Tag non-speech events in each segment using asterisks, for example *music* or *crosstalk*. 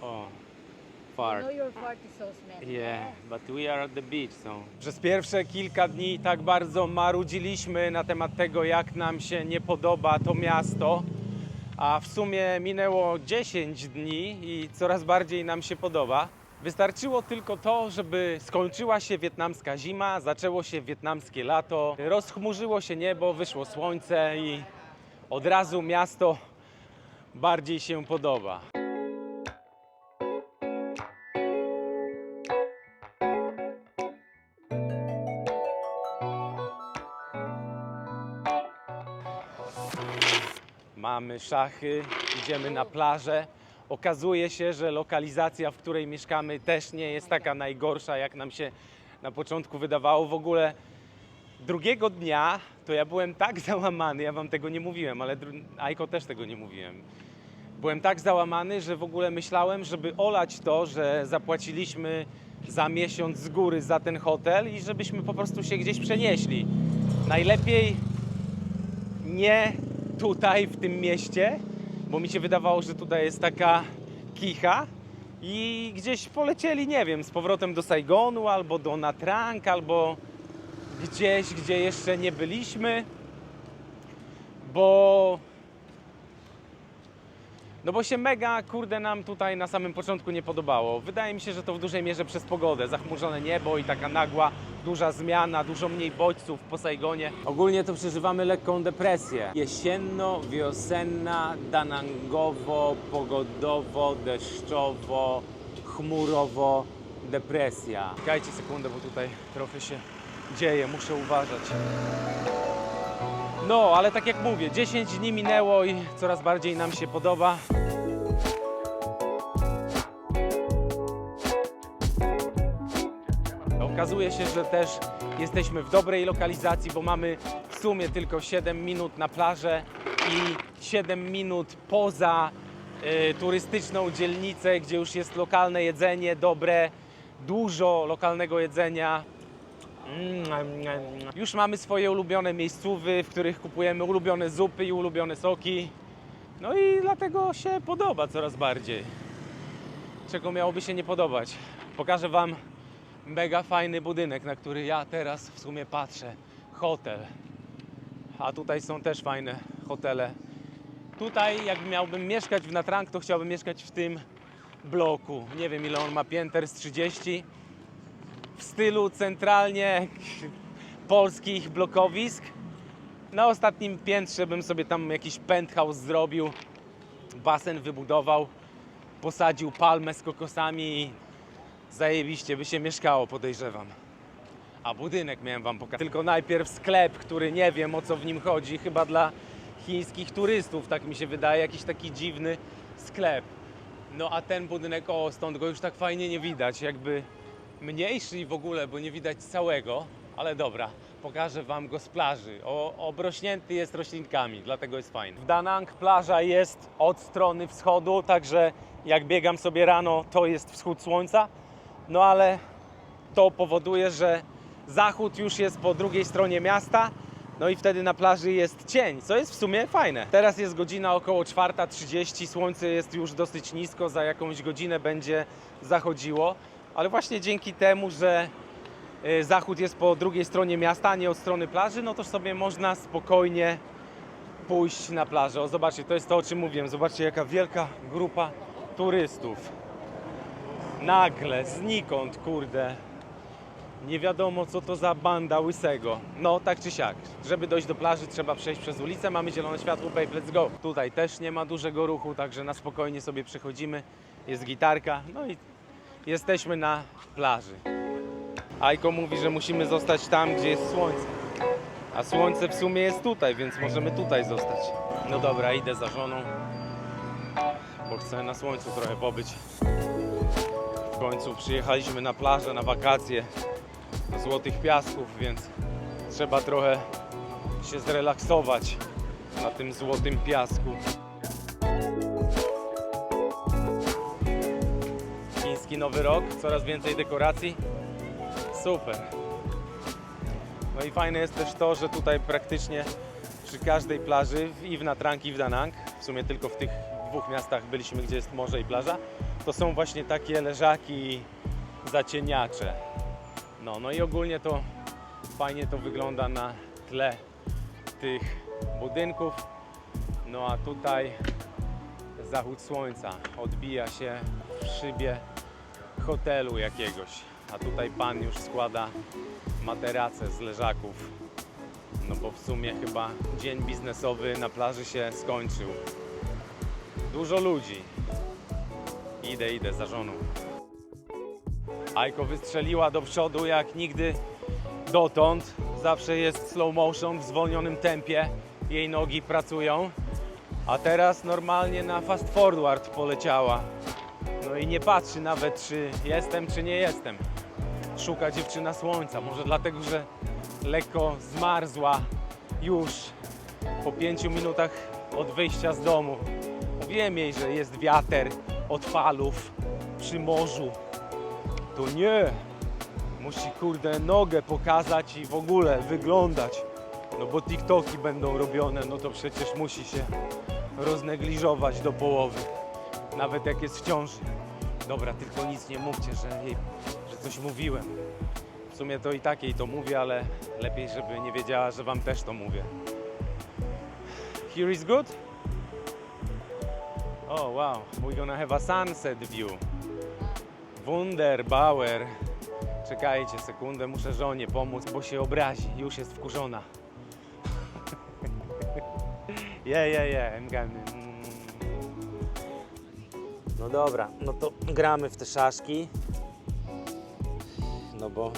Oh, I far. know your fart is so smelly. Yeah, but we are at the beach, so. Przez pierwsze kilka dni tak bardzo marudziliśmy na temat tego, jak nam się nie podoba to miasto, a w sumie minęło 10 dni i coraz bardziej nam się podoba. Wystarczyło tylko to, żeby skończyła się wietnamska zima, zaczęło się wietnamskie lato, rozchmurzyło się niebo, wyszło słońce i od razu miasto bardziej się podoba. Mamy szachy, idziemy na plażę. Okazuje się, że lokalizacja, w której mieszkamy, też nie jest taka najgorsza, jak nam się na początku wydawało. W ogóle drugiego dnia to ja byłem tak *laughs* załamany, ja wam tego nie mówiłem, ale Ajko też tego nie mówiłem. Byłem tak załamany, że w ogóle myślałem, żeby olać to, że zapłaciliśmy za miesiąc z góry za ten hotel i żebyśmy po prostu się gdzieś przenieśli. Najlepiej nie tutaj w tym mieście, bo mi się wydawało, że tutaj jest taka kicha i gdzieś polecieli, nie wiem, z powrotem do Saigonu albo do Natrang, albo gdzieś, gdzie jeszcze nie byliśmy, bo no bo się mega, kurde, nam tutaj na samym początku nie podobało. Wydaje mi się, że to w dużej mierze przez pogodę. Zachmurzone niebo i taka nagła, duża zmiana, dużo mniej bodźców po Saigonie. Ogólnie to przeżywamy lekką depresję. Jesienno, wiosenna, danangowo, pogodowo, deszczowo, chmurowo, depresja. Czekajcie sekundę, bo tutaj trochę się dzieje, muszę uważać. No, ale tak jak mówię, 10 dni minęło i coraz bardziej nam się podoba. Okazuje się, że też jesteśmy w dobrej lokalizacji, bo mamy w sumie tylko 7 minut na plażę i 7 minut poza y, turystyczną dzielnicę, gdzie już jest lokalne jedzenie dobre, dużo lokalnego jedzenia. Już mamy swoje ulubione miejscówy, w których kupujemy ulubione zupy i ulubione soki. No i dlatego się podoba coraz bardziej. Czego miałoby się nie podobać? Pokażę Wam mega fajny budynek, na który ja teraz w sumie patrzę. Hotel. A tutaj są też fajne hotele. Tutaj, jak miałbym mieszkać w Natrang, to chciałbym mieszkać w tym bloku. Nie wiem, ile on ma pięter, z 30 w stylu centralnie *laughs* polskich blokowisk. Na ostatnim piętrze bym sobie tam jakiś penthouse zrobił, basen wybudował, posadził palmę z kokosami zajebiście by się mieszkało, podejrzewam. A budynek miałem wam pokazać. Tylko najpierw sklep, który nie wiem o co w nim chodzi, chyba dla chińskich turystów, tak mi się wydaje, jakiś taki dziwny sklep. No a ten budynek, o stąd go już tak fajnie nie widać, jakby mniejszy i w ogóle, bo nie widać całego, ale dobra, pokażę Wam go z plaży. O, obrośnięty jest roślinkami, dlatego jest fajny. W Danang plaża jest od strony wschodu, także jak biegam sobie rano, to jest wschód słońca, no ale to powoduje, że zachód już jest po drugiej stronie miasta, no i wtedy na plaży jest cień, co jest w sumie fajne. Teraz jest godzina około 4.30, słońce jest już dosyć nisko, za jakąś godzinę będzie zachodziło, ale właśnie dzięki temu, że y, zachód jest po drugiej stronie miasta, a nie od strony plaży, no to sobie można spokojnie pójść na plażę. O, zobaczcie, to jest to, o czym mówiłem. Zobaczcie, jaka wielka grupa turystów. Nagle, znikąd, kurde. Nie wiadomo, co to za banda łysego. No, tak czy siak. Żeby dojść do plaży, trzeba przejść przez ulicę. Mamy zielone światło, babe, let's go. Tutaj też nie ma dużego ruchu, także na spokojnie sobie przechodzimy. Jest gitarka, no i jesteśmy na plaży. Ajko mówi, że musimy zostać tam, gdzie jest słońce. A słońce w sumie jest tutaj, więc możemy tutaj zostać. No dobra, idę za żoną, bo chcę na słońcu trochę pobyć. W końcu przyjechaliśmy na plażę, na wakacje do Złotych Piasków, więc trzeba trochę się zrelaksować na tym złotym piasku. Chiński Nowy Rok, coraz więcej dekoracji. Super. No i fajne jest też to, że tutaj praktycznie przy każdej plaży i w Natrang i w Danang, w sumie tylko w tych dwóch miastach byliśmy, gdzie jest morze i plaża, to są właśnie takie leżaki zacieniacze. No, no i ogólnie to fajnie to wygląda na tle tych budynków. No a tutaj zachód słońca odbija się w szybie hotelu jakiegoś. A tutaj pan już składa materace z leżaków. No bo w sumie chyba dzień biznesowy na plaży się skończył. Dużo ludzi. Idę, idę za żoną. Ajko wystrzeliła do przodu jak nigdy dotąd. Zawsze jest slow motion w zwolnionym tempie. Jej nogi pracują. A teraz normalnie na fast forward poleciała. No i nie patrzy nawet, czy jestem, czy nie jestem. Szuka dziewczyna słońca. Może dlatego, że lekko zmarzła już po pięciu minutach od wyjścia z domu. Mówiłem jej, że jest wiater od falów przy morzu. To nie. Musi kurde nogę pokazać i w ogóle wyglądać. No bo TikToki będą robione, no to przecież musi się roznegliżować do połowy. Nawet jak jest w ciąży. Dobra, tylko nic nie mówcie, że, że coś mówiłem. W sumie to i tak jej to mówię, ale lepiej, żeby nie wiedziała, że wam też to mówię. Here is good? Oh wow, we're gonna have a sunset view. Wunderbauer. Czekajcie sekundę, muszę żonie pomóc, bo się obrazi. Już jest wkurzona. *laughs* Yeah, yeah, yeah, I'm. No dobra, no to gramy w te szaszki. No bo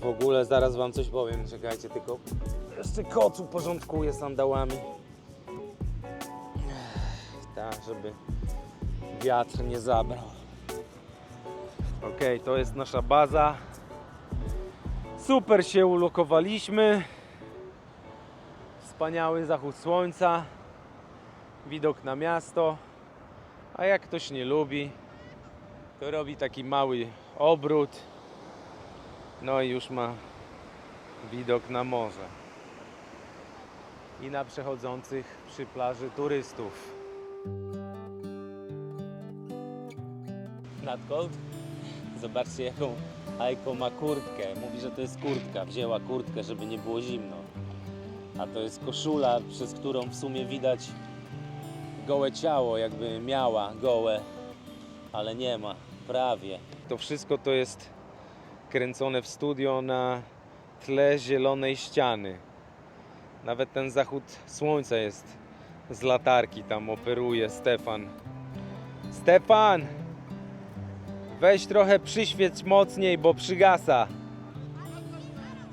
w ogóle zaraz wam coś powiem, czekajcie, tylko jeszcze kocu porządkuję sandałami. Żeby wiatr nie zabrał. Okej, to jest nasza baza. Super się ulokowaliśmy. Wspaniały zachód słońca. Widok na miasto. A jak ktoś nie lubi, to robi taki mały obrót. No i już ma widok na morze. I na przechodzących przy plaży turystów. Zobaczcie jaką Ajko ma kurtkę. Mówi, że to jest kurtka. Wzięła kurtkę, żeby nie było zimno. A to jest koszula, przez którą w sumie widać gołe ciało, jakby miała gołe, ale nie ma, prawie. To wszystko to jest kręcone w studio na tle zielonej ściany. Nawet ten zachód słońca jest z latarki, tam operuje Stefan. Stefan! Weź trochę przyświeć mocniej, bo przygasa.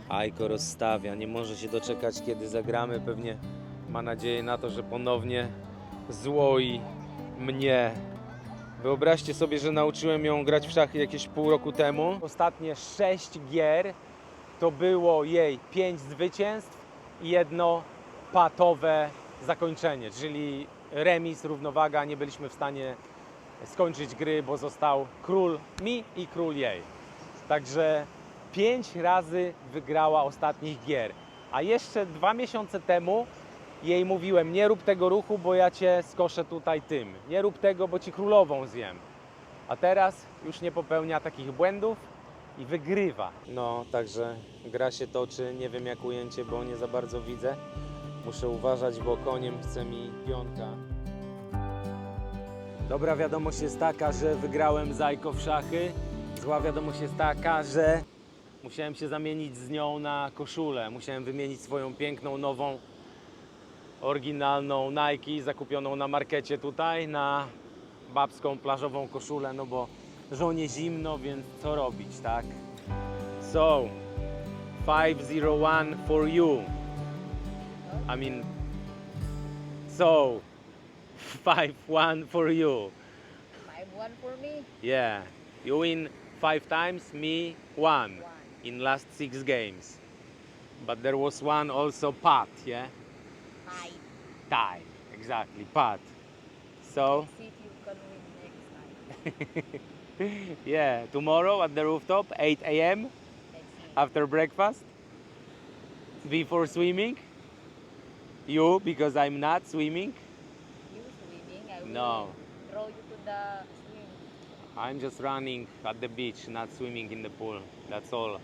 Ajko rozstawia, nie może się doczekać kiedy zagramy. Pewnie ma nadzieję na to, że ponownie złoi mnie. Wyobraźcie sobie, że nauczyłem ją grać w szachy jakieś pół roku temu. Ostatnie sześć gier to było jej pięć zwycięstw i jedno patowe zakończenie, czyli remis, równowaga. Nie byliśmy w stanie skończyć gry, bo został król mi i król jej. Także pięć razy wygrała ostatnich gier. A jeszcze dwa miesiące temu jej mówiłem, nie rób tego ruchu, bo ja cię skoszę tutaj tym. Nie rób tego, bo ci królową zjem. A teraz już nie popełnia takich błędów i wygrywa. No, także gra się toczy. Nie wiem jak ujęcie, bo nie za bardzo widzę. Muszę uważać, bo koniem chce mi pionka. Dobra wiadomość jest taka, że wygrałem Zajko w szachy. Zła wiadomość jest taka, że musiałem się zamienić z nią na koszulę. Musiałem wymienić swoją piękną, nową, oryginalną Nike, zakupioną na markecie tutaj, na babską plażową koszulę, no bo żonie zimno, więc co robić, tak? So, 501 for you. I mean, so, 5-1 for you. Five one for me. Yeah, you win five times, me one One. in last six games. But there was one also pat, yeah, Five. tie, exactly pat. So See if you can win next time. *laughs* yeah, tomorrow at the rooftop, 8 a.m. After breakfast, before swimming. You because I'm not swimming. Swimming No, Throw you to the swing. I'm just running at the beach, not swimming in the pool. That's all.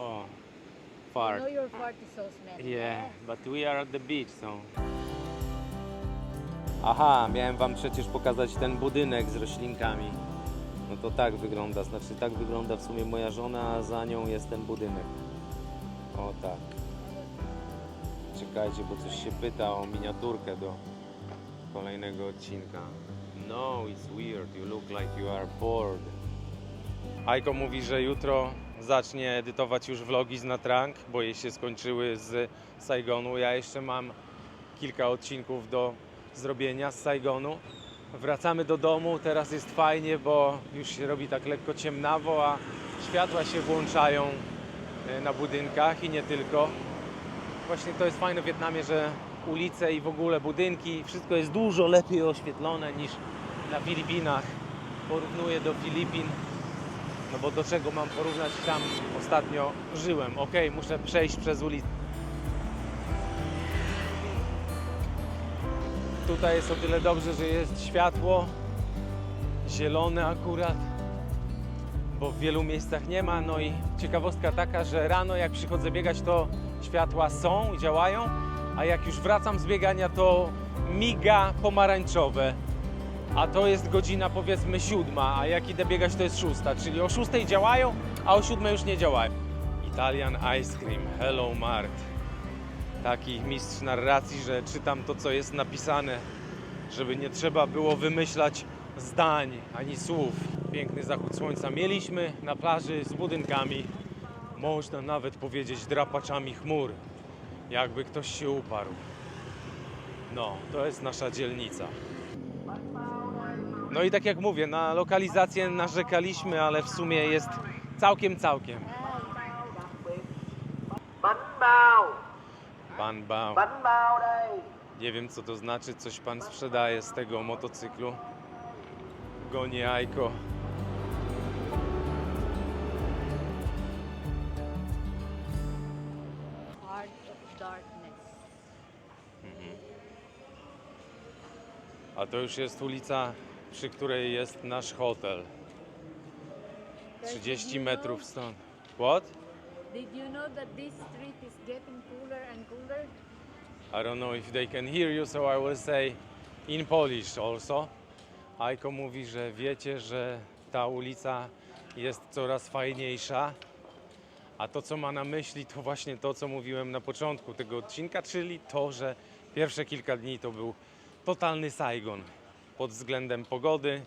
Oh, You far. know your fart is so smelly. Yeah, but we are at the beach, so. Aha, miałem wam przecież pokazać ten budynek z roślinkami. No to tak wygląda, znaczy tak wygląda w sumie moja żona, a za nią jest ten budynek. O tak. Czekajcie, bo coś się pyta o miniaturkę do kolejnego odcinka. No, it's weird. You look like you are bored. Aiko mówi, że jutro zacznie edytować już vlogi z Natrang, bo jej się skończyły z Saigonu. Ja jeszcze mam kilka odcinków do zrobienia z Saigonu. Wracamy do domu, teraz jest fajnie, bo już się robi tak lekko ciemnawo, a światła się włączają e, na budynkach i nie tylko. Właśnie to jest fajne w Wietnamie, że ulice i w ogóle budynki, wszystko jest dużo lepiej oświetlone niż na Filipinach. Porównuję do Filipin, no bo do czego mam porównać? Tam ostatnio żyłem. Ok, muszę przejść przez ulicę. Tutaj jest o tyle dobrze, że jest światło zielone akurat, bo w wielu miejscach nie ma. No i ciekawostka taka, że rano jak przychodzę biegać, to światła są i działają, a jak już wracam z biegania, to miga pomarańczowe. A to jest godzina powiedzmy siódma, a jak idę biegać to jest szósta, czyli o szóstej działają, a o siódmej już nie działają. Italian Ice Cream, Hello Mart. Taki mistrz narracji, że czytam to co jest napisane, żeby nie trzeba było wymyślać zdań ani słów. Piękny zachód słońca mieliśmy na plaży z budynkami, można nawet powiedzieć drapaczami chmur, jakby ktoś się uparł. No, to jest nasza dzielnica. No i tak jak mówię, na lokalizację narzekaliśmy, ale w sumie jest całkiem, całkiem. bánh bao Pan Bał. bánh bao đây Nie wiem co to znaczy, coś pan sprzedaje z tego motocyklu. Goni Ajko. A to już jest ulica, przy której jest nasz hotel. 30 metrów stąd. What? Did you know that this street is getting cooler and cooler? I don't know if they can hear you, so I will say in Polish also. Ajko mówi, że wiecie, że ta ulica jest coraz fajniejsza. A to, co ma na myśli, to właśnie to, co mówiłem na początku tego odcinka, czyli to, że pierwsze kilka dni to był totalny Saigon pod względem pogody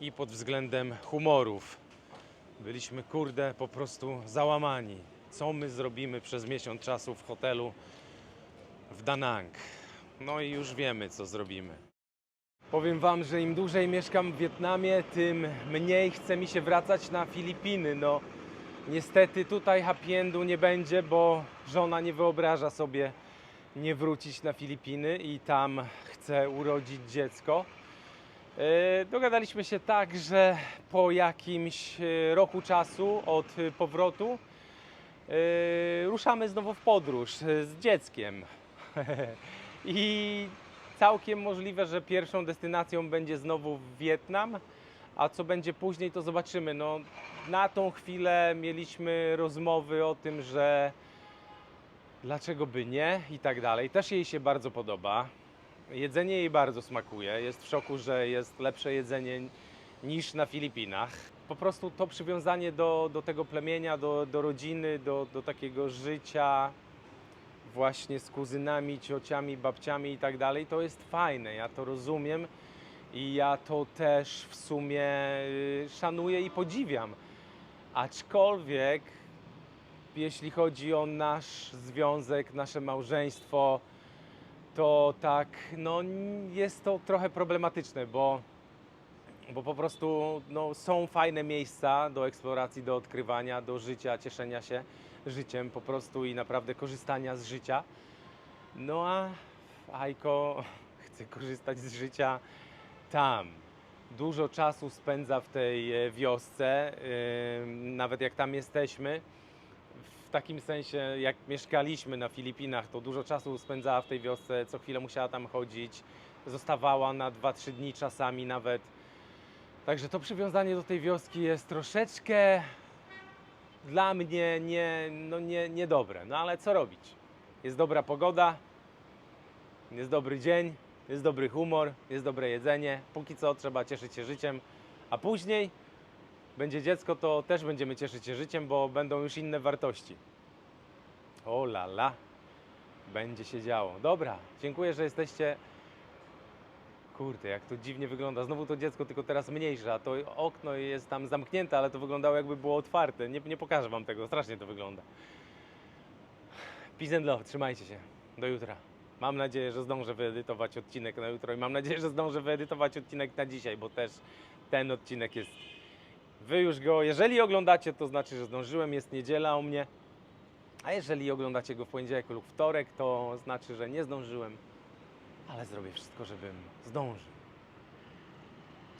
i pod względem humorów. Byliśmy, kurde, po prostu załamani. Co my zrobimy przez miesiąc czasu w hotelu w Da Nang? No i już wiemy, co zrobimy. Powiem Wam, że im dłużej mieszkam w Wietnamie, tym mniej chce mi się wracać na Filipiny. No, niestety tutaj happy endu nie będzie, bo żona nie wyobraża sobie nie wrócić na Filipiny i tam chce urodzić dziecko. E, Dogadaliśmy się tak, że po jakimś e, roku czasu od e, powrotu ruszamy znowu w podróż z dzieckiem. *laughs* I całkiem możliwe, że pierwszą destynacją będzie znowu Wietnam, a co będzie później, to zobaczymy. No, na tą chwilę mieliśmy rozmowy o tym, że dlaczego by nie i tak dalej. Też jej się bardzo podoba. Jedzenie jej bardzo smakuje. Jest w szoku, że jest lepsze jedzenie niż na Filipinach. Po prostu to przywiązanie do, do tego plemienia, do, do rodziny, do, do takiego życia właśnie z kuzynami, ciociami, babciami i tak dalej, to jest fajne. Ja to rozumiem i ja to też w sumie y, szanuję i podziwiam. Aczkolwiek jeśli chodzi o nasz związek, nasze małżeństwo, to tak, no jest to trochę problematyczne, bo, bo po prostu no, są fajne miejsca do eksploracji, do odkrywania, do życia, cieszenia się życiem po prostu i naprawdę korzystania z życia. No a Ajko *laughs* chce korzystać z życia tam. Dużo czasu spędza w tej e, wiosce, ym, nawet jak tam jesteśmy takim sensie, jak mieszkaliśmy na Filipinach, to dużo czasu spędzała w tej wiosce, co chwilę musiała tam chodzić, zostawała na 2-3 dni czasami nawet. Także to przywiązanie do tej wioski jest troszeczkę dla mnie nie, no nie, niedobre. No ale co robić? Jest dobra pogoda, jest dobry dzień, jest dobry humor, jest dobre jedzenie. Póki co trzeba cieszyć się życiem, a później będzie dziecko, to też będziemy cieszyć się życiem, bo będą już inne wartości. O la la, będzie się działo. Dobra, dziękuję, że jesteście. Kurde, jak to dziwnie wygląda. Znowu to dziecko, tylko teraz mniejsze, a to okno jest tam zamknięte, ale to wyglądało jakby było otwarte. Nie, nie pokażę wam tego, strasznie to wygląda. Peace and love, trzymajcie się. Do jutra. Mam nadzieję, że zdążę wyedytować odcinek na jutro i mam nadzieję, że zdążę wyedytować odcinek na dzisiaj, bo też ten odcinek jest. Wy już go, jeżeli oglądacie, to znaczy, że zdążyłem, jest niedziela u mnie. A jeżeli oglądacie go w poniedziałek lub wtorek, to znaczy, że nie zdążyłem. Ale zrobię wszystko, żebym zdążył.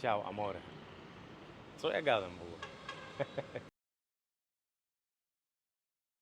Ciao, amore. Co ja gadam w ogóle? *laughs*